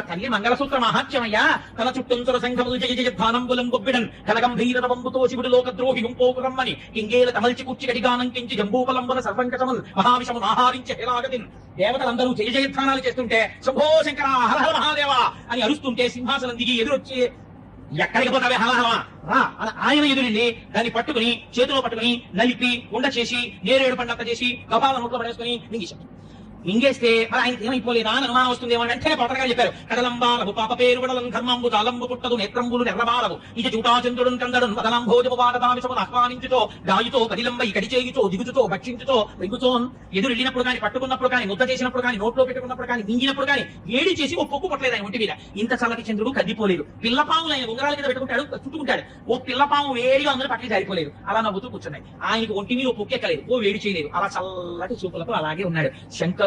ఆ తల్లి మంగళసూత్ర మహాత్యమయ్యా తన చుట్టంచుర సంఘములు జయ జయధ్వానంబులం గొబ్బిడన్ కలగంభీర వంబుతో శివుడు లోకద్రోహి గుంపోకురమ్మని కింగేల తమల్చి కూర్చి గడిగానం కించి జంబూపలంబన సర్వంకటముల్ మహావిషమును ఆహారించి హేలాగతిన్ దేవతలందరూ జయ జయధ్వానాలు చేస్తుంటే శుభో శంకర హరహర మహాదేవ అని అరుస్తుంటే సింహాసనం దిగి ఎదురొచ్చి ఎక్కడికి పోతావే రా అని ఆయన ఎదురెళ్ళి దాన్ని పట్టుకుని చేతిలో పట్టుకుని నలిపి ఉండ చేసి నేరేడు పండంత చేసి కపాల నోట్లో పడేసుకుని మింగేశాడు. ఇంగేస్తే మరి ఆయన ఏమైపోలేదా అని అనుమానం వస్తుంది ఏమని వెంటనే పట్టగా చెప్పారు. కడలంబాలవు పాప పేరు వడలం ధర్మంబు తాలంబు పుట్టదు నేత్రంబులు నెర్రబాలవు. ఇక చూటాచంద్రుడు కందడు మదలంభోజము వాదదామిషమును ఆహ్వానించుతో గాయుతో కదిలంబై కడి చేయుచో దిగుచుతో భక్షించుతో వెగుచో ఎదురు వెళ్ళినప్పుడు కానీ పట్టుకున్నప్పుడు కానీ ముద్ద చేసినప్పుడు కానీ నోట్లో పెట్టుకున్నప్పుడు కానీ మింగినప్పుడు కానీ ఏడి చేసి ఓ పొక్కు పట్టలేదు ఆయన ఒంటి మీద. ఇంత చల్లటి చంద్రుడు కదిపోలేదు పిల్లపాములు ఆయన ఉంగరాల మీద పెట్టుకుంటాడు చుట్టుకుంటాడు. ఓ పిల్లపాము వేడిగా అందరూ పట్టి జారిపోలేదు. అలా నవ్వుతూ కూర్చున్నాయి. ఆయనకు ఒంటి మీద ఓ పొక్కు ఓ వేడి చేయలేదు. అలా చల్లటి చూపులతో అలాగే ఉన్నాడు.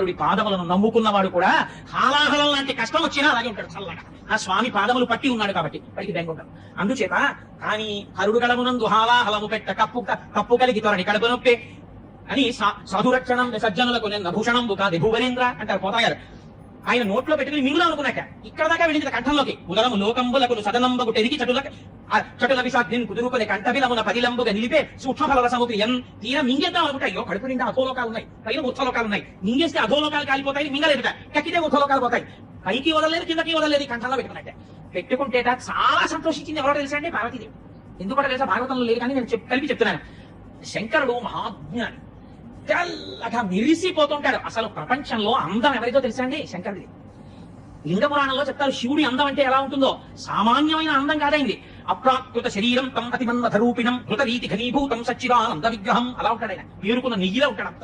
శంకరుడి పాదములను నమ్ముకున్నవాడు కూడా హాలాహలం లాంటి కష్టం వచ్చినా అలాగే ఉంటాడు చల్లగా. ఆ స్వామి పాదములు పట్టి ఉన్నాడు కాబట్టి వాడికి బెంగ అందుచేత కానీ హరుడు గడమునందు హాలాహలము పెట్ట కప్పు కప్పు కలిగి తొరని కడుపు నొప్పి అని సా- సాధురక్షణం సజ్జనులకు నిన్న భూషణంబు కాదు భూవరేంద్ర అంటారు పోతాగారు ఆయన నోట్లో పెట్టుకుని మింగుదాం అనుకున్నాక ఇక్కడ దాకా వెళ్ళింది కంఠంలోకి. ఉదరము లోకంబులకు సదనంబకు టెరిగి చటుల ఆ చటుల విషాగ్ని కుదురుకునే కంఠబిలమున పదిలంబుగా నిలిపే సూక్ష్మఫల రసముకి ఎన్ తీర మింగేద్దాం అనుకుంటా అయ్యో కడుపు నిండా అధోలోకాలు ఉన్నాయి. పైన ఉత్సలోకాలు ఉన్నాయి. మింగేస్తే అధోలోకాలు కాలిపోతాయి మింగలేదుట. కక్కితే ఉత్సలోకాలు పోతాయి పైకి వదలలేదు కిందకి వదలలేదు కంఠంలో పెట్టుకున్నట్టే. పెట్టుకుంటేట చాలా సంతోషించింది ఎవరో తెలుసా అండి? పార్వతీదేవి. ఎందుకంటే తెలుసా? భాగవతంలో లేదు కానీ నేను చెప్- కలిపి చెప్తున్నాను. శంకరుడు మహాజ్ఞాని. తెల్లగా మిరిసిపోతుంటాడు అసలు ప్రపంచంలో అందం ఎవరితో తెలుసా అండి? శంకరుడి లింగ పురాణంలో చెప్తారు శివుడి అందం అంటే ఎలా ఉంటుందో? సామాన్యమైన అందం కాదైంది అప్రాకృత శరీరం తం అతిమన్మథ రూపిణం కృత రీతి ఘనీభూతం సచ్చిదానంద విగ్రహం. అలా ఉంటాడు ఆయన. పేరుకున్న నెయ్యిలో ఉంటాడు అంత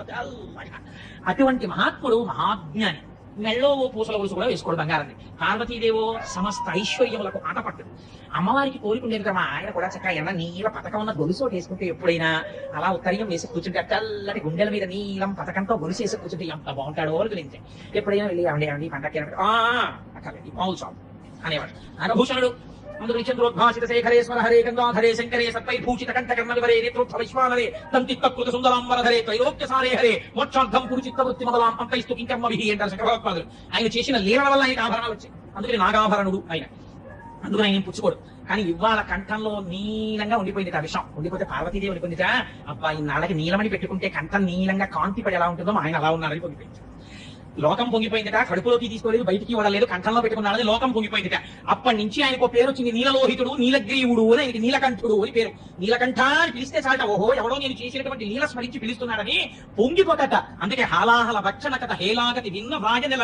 అటువంటి మహాత్ముడు మహాజ్ఞాని. మెళ్ళో ఓ పూసల గొలుసు కూడా వేసుకోడు బంగారాన్ని. పార్వతీదేవో సమస్త ఐశ్వర్యములకు ఆట పట్టదు అమ్మవారికి కోరికుండేది కదా ఆయన కూడా చక్కగా ఎన్న నీల పథకం ఉన్న గొలుసు ఒకటి వేసుకుంటే ఎప్పుడైనా అలా ఉత్తరీయం వేసి కూర్చుంటే చల్లటి గుండెల మీద నీలం పథకంతో గొలుసు వేసి కూర్చుంటే ఎంత బాగుంటాడో గురించి ఎప్పుడైనా వెళ్ళి ఏమండి ఏమండి పండక్కి ఏమండి? అక్కర్లేదు చాలు అనేవాడు. అందుకని అందుకు చంద్రోద్భాసిత శేఖరేశ్వర హరే గంగాధరే శంకరే సత్వై భూషిత కంఠ కర్ణవివరే విశ్వానరే వైశ్వానరే తంతిత్తకృత సుందరాంబరధరే త్రైలోక్య సారే హరే మోక్షార్థం కురు చిత్త వృత్తి మొదలాం అంతైస్తు కింకర్మ విహి అంటారు శంకరభగవత్పాదులు ఆయన చేసిన లీలల వల్ల ఆయనకు ఆభరణాలు వచ్చాయి అందుకని నాగాభరణుడు ఆయన అందుకని ఆయన పుచ్చుకోడు. కానీ ఇవాళ కంఠంలో నీలంగా ఉండిపోయింది ఆ విషయం ఉండిపోతే పార్వతీదేవి ఉండిపోయిందిట అబ్బా ఈ నాళ్ళకి నీలమని పెట్టుకుంటే కంఠం నీలంగా కాంతి పడి ఎలా ఉంటుందో ఆయన అలా ఉన్నారని పొందిపోయింది లోకం పొంగిపోయిందిట కడుపులోకి తీసుకోలేదు బయటికి వడలేదు కంఠంలో పెట్టుకున్నాడని లోకం పొంగిపోయిందిట. అప్పటి నుంచి ఆయనకు పేరు వచ్చింది నీలలోహితుడు నీలగ్రీవుడు అని ఆయనకి నీలకంఠుడు అని పేరు. నీలకంఠ అని పిలిస్తే చాలట ఓహో ఎవడో నేను చేసినటువంటి నీల స్మరించి పిలుస్తున్నాడని పొంగిపోతట. అందుకే హాలాహల భక్షణ కథ హేలాగతి విన్న వ్రాజ నెల